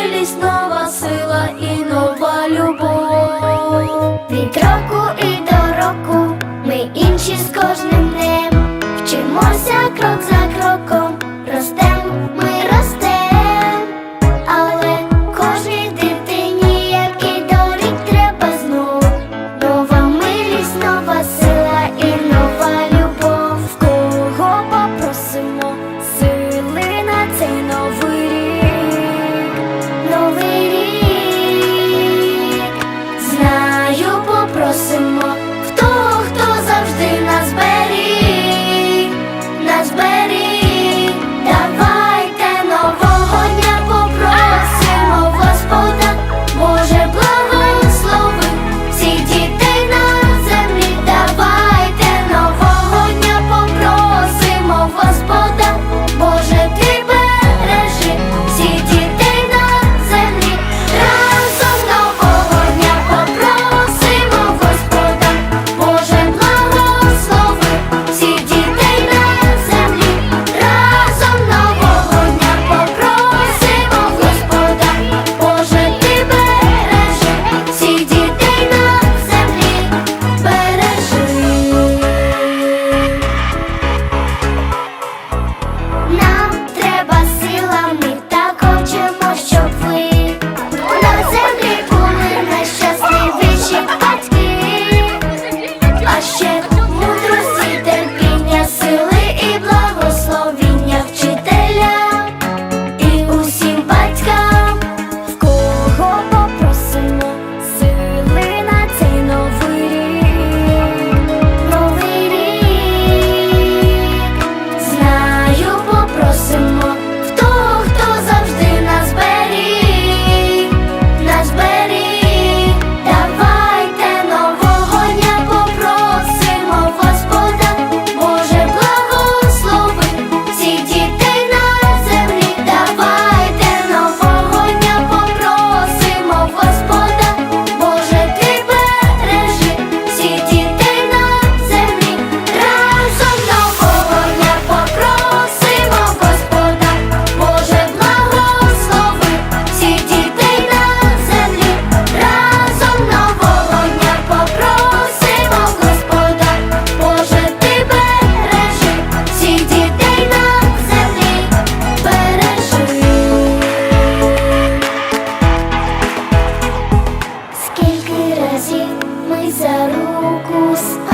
милість, нова сила і нова любов. Від року і до року ми інші з кожним днем. Вчимося крок за кроком, ростемо. house.